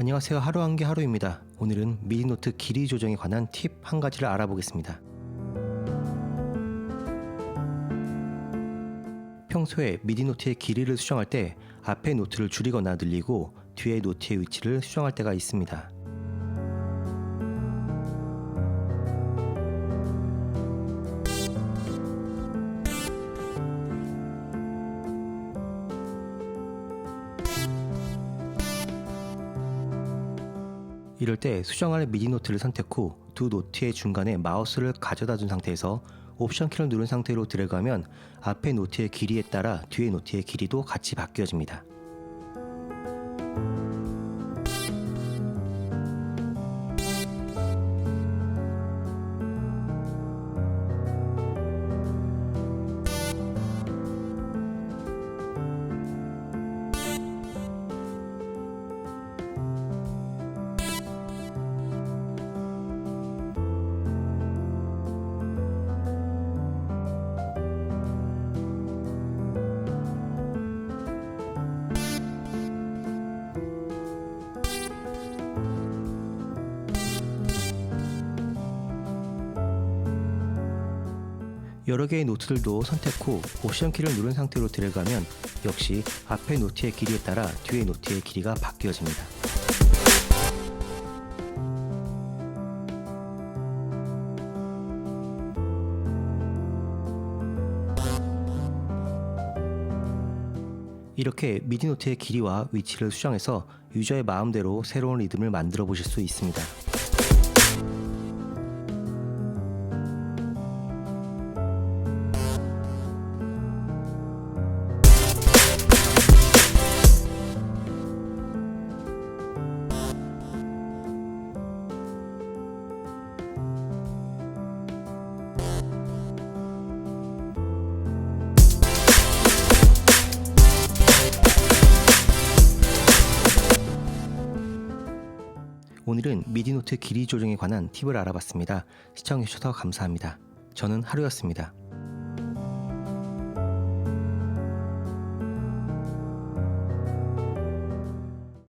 안녕하세요. 하루 한 개 하루입니다. 오늘은 미디노트 길이 조정에 관한 팁 한 가지를 알아보겠습니다. 평소에 미디노트의 길이를 수정할 때 앞에 노트를 줄이거나 늘리고 뒤에 노트의 위치를 수정할 때가 있습니다. 이럴 때 수정할 미디 노트를 선택 후 두 노트의 중간에 마우스를 가져다 둔 상태에서 옵션 키를 누른 상태로 들어가면 앞에 노트의 길이에 따라 뒤에 노트의 길이도 같이 바뀌어집니다. 여러 개의 노트들도 선택 후 옵션 키를 누른 상태로 들어가면 역시 앞에 노트의 길이에 따라 뒤에 노트의 길이가 바뀌어집니다. 이렇게 미디 노트의 길이와 위치를 수정해서 유저의 마음대로 새로운 리듬을 만들어 보실 수 있습니다. 오늘은 미디노트 길이 조정에 관한 팁을 알아봤습니다. 시청해주셔서 감사합니다. 저는 하루였습니다.